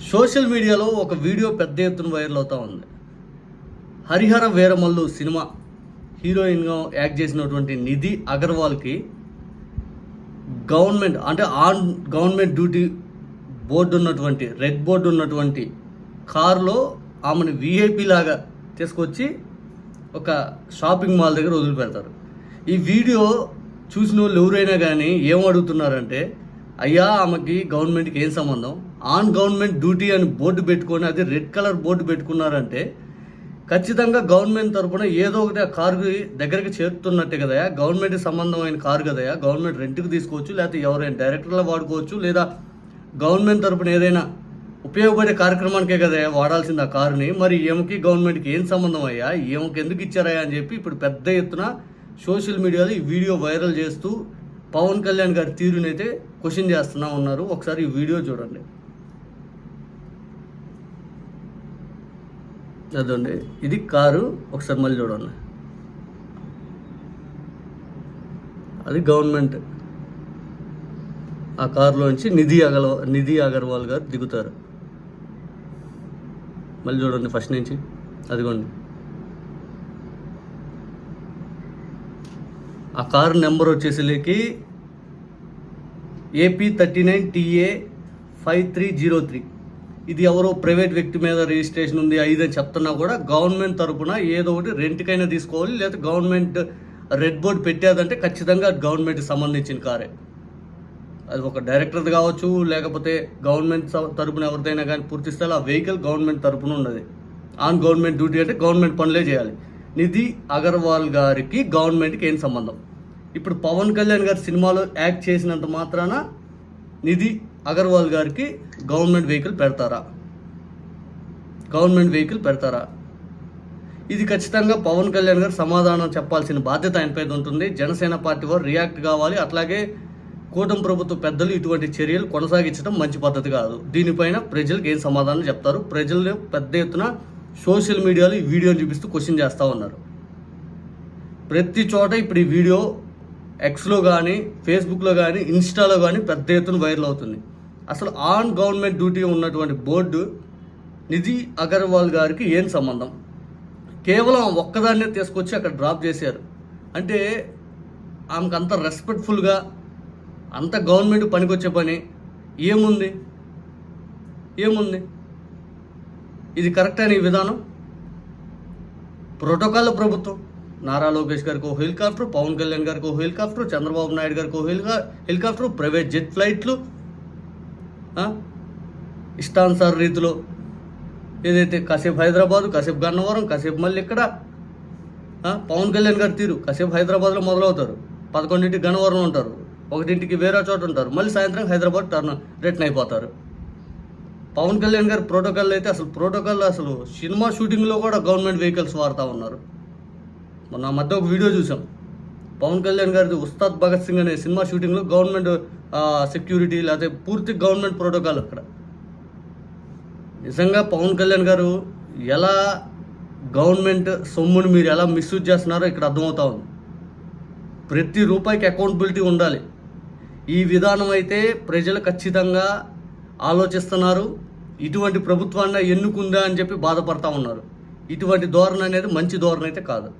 Social మీడియాలో ఒక video పెద్ద ఎత్తున వైరల్ అవుతా ఉంది. హరిహర వీరమల్లు సినిమా హీరోయిన్గా యాక్ట్ చేసినటువంటి నిధి అగర్వాల్కి గవర్నమెంట్ అంటే ఆన్ గవర్నమెంట్ డ్యూటీ బోర్డు ఉన్నటువంటి రెడ్ బోర్డు ఉన్నటువంటి కారులో ఆమెను విఐపి లాగా తీసుకొచ్చి ఒక షాపింగ్ మాల్ దగ్గర వదిలిపెడతారు. ఈ వీడియో చూసిన వాళ్ళు ఎవరైనా కానీ ఏం అడుగుతున్నారంటే అయ్యా ఆమెకి గవర్నమెంట్కి ఏం సంబంధం? ఆన్ గవర్నమెంట్ డ్యూటీ అని బోర్డు పెట్టుకొని అది రెడ్ కలర్ బోర్డు పెట్టుకున్నారంటే ఖచ్చితంగా గవర్నమెంట్ తరపున ఏదో ఒకటి ఆ కారు దగ్గరికి చేరుతున్నట్టే కదయా గవర్నమెంట్కి సంబంధమైన కారు కదయా గవర్నమెంట్ రెంట్కి తీసుకోవచ్చు లేకపోతే ఎవరైనా డైరెక్టర్లో వాడుకోవచ్చు లేదా గవర్నమెంట్ తరపున ఏదైనా ఉపయోగపడే కార్యక్రమానికే కదా వాడాల్సింది ఆ కారుని. మరి ఈమెకి గవర్నమెంట్కి ఏం సంబంధం అయ్యా? ఏమకి ఎందుకు ఇచ్చారయ్యా అని చెప్పి ఇప్పుడు పెద్ద ఎత్తున సోషల్ మీడియాలో ఈ వీడియో వైరల్ చేస్తూ పవన్ కళ్యాణ్ గారి తీరునైతే క్వశ్చన్ చేస్తున్నా ఉన్నారు. ఒకసారి ఈ వీడియో చూడండి. అదండి. ఇది కారు ఒకసారి మళ్ళీ చూడండి. అది గవర్నమెంట్. ఆ కారులోంచి నిధి అగల నిధి అగర్వాల్ గారు దిగుతారు. మళ్ళీ చూడండి ఫస్ట్ నుంచి. అదిగోండి. ఆ కారు నెంబర్ వచ్చేసరికి AP thirty nine TA five three zero three. ఇది ఎవరో ప్రైవేట్ వ్యక్తి మీద రిజిస్ట్రేషన్ ఉంది ఐదు అని చెప్తున్నా కూడా గవర్నమెంట్ తరపున ఏదో ఒకటి రెంట్కైనా తీసుకోవాలి లేదా గవర్నమెంట్ రెడ్ బోర్డ్ పెట్టేదంటే ఖచ్చితంగా గవర్నమెంట్కి సంబంధించిన కారే. అది ఒక డైరెక్టర్ కావచ్చు లేకపోతే గవర్నమెంట్ తరపున ఎవరిదైనా కానీ పూర్తిస్తే ఆ వెహికల్ గవర్నమెంట్ తరపున ఉన్నది. ఆన్ గవర్నమెంట్ డ్యూటీ అంటే గవర్నమెంట్ పనులే చేయాలి. నిధి అగర్వాల్ గారికి గవర్నమెంట్కి ఏం సంబంధం? ఇప్పుడు పవన్ కళ్యాణ్ గారి సినిమాలో యాక్ట్ చేసినంత మాత్రాన నిధి అగర్వాల్ గారికి గవర్నమెంట్ వెహికల్ పెడతారా? గవర్నమెంట్ వెహికల్ పెడతారా? ఇది ఖచ్చితంగా పవన్ కళ్యాణ్ గారు సమాధానం చెప్పాల్సిన బాధ్యత ఆయనపై ఉంటుంది. జనసేన పార్టీ వారు రియాక్ట్ కావాలి. అట్లాగే కూటమి ప్రభుత్వ పెద్దలు ఇటువంటి చర్యలు కొనసాగించడం మంచి పద్ధతి కాదు. దీనిపైన ప్రజలకు ఏం సమాధానం చెప్తారు? ప్రజలు పెద్ద ఎత్తున సోషల్ మీడియాలో ఈ వీడియోని చూపిస్తూ క్వశ్చన్ చేస్తూ ఉన్నారు. ప్రతి చోట ఇప్పుడు ఈ వీడియో ఎక్స్లో కానీ ఫేస్బుక్లో కానీ ఇన్స్టాలో కానీ పెద్ద ఎత్తున వైరల్ అవుతుంది. అసలు ఆన్ గవర్నమెంట్ డ్యూటీ ఉన్నటువంటి బోర్డు నిధి అగర్వాల్ గారికి ఏం సంబంధం? కేవలం ఒక్కదాన్నే తీసుకొచ్చి అక్కడ డ్రాప్ చేశారు. అంటే ఆమెకు అంత రెస్పెక్ట్ఫుల్గా అంత గవర్నమెంట్ పనికొచ్చే పని ఏముంది? ఏముంది? ఇది కరెక్ట్ అనే విధానం? ప్రోటోకాల్ ప్రభుత్వం నారా లోకేష్ గారికి ఓ హెలికాప్టర్ పవన్ కళ్యాణ్ గారికి ఓ హెలికాప్టర్ చంద్రబాబు నాయుడు గారికి ఓ హెలికా హెలికాప్టర్ ప్రైవేట్ జెట్ ఫ్లైట్లు ఇష్టానుసార రీతిలో ఏదైతే కాసేపు హైదరాబాదు కాసేపు గన్నవరం కాసేపు మళ్ళీ ఇక్కడ పవన్ కళ్యాణ్ గారు తీరు. కాసేపు హైదరాబాద్లో మొదలవుతారు. పదకొండింటికి గన్నవరం ఉంటారు. ఒకటింటికి వేరే చోట ఉంటారు. మళ్ళీ సాయంత్రం హైదరాబాద్ టర్న్ రిటర్న్ అయిపోతారు. పవన్ కళ్యాణ్ గారి ప్రోటోకాల్ అయితే అసలు ప్రోటోకాల్ అసలు సినిమా షూటింగ్లో కూడా గవర్నమెంట్ వెహికల్స్ వాడుతూ ఉన్నారు. మొన్న మధ్య ఒక వీడియో చూసాం. పవన్ కళ్యాణ్ గారిది ఉస్తాద్ భగత్ సింగ్ అనే సినిమా షూటింగ్లో గవర్నమెంట్ సెక్యూరిటీ లేకపోతే పూర్తి గవర్నమెంట్ ప్రోటోకాల్ అక్కడ. నిజంగా పవన్ కళ్యాణ్ గారు ఎలా గవర్నమెంట్ సొమ్ముని మీరు ఎలా మిస్యూజ్ చేస్తున్నారో ఇక్కడ అర్థమవుతా ఉంది. ప్రతి రూపాయికి అకౌంటబిలిటీ ఉండాలి. ఈ విధానం అయితే ప్రజలు ఖచ్చితంగా ఆలోచిస్తున్నారు. ఇటువంటి ప్రభుత్వాన్ని ఎన్నుకుందా అని చెప్పి బాధపడతా ఉన్నారు. ఇటువంటి ధోరణి అనేది మంచి ధోరణి అయితే కాదు.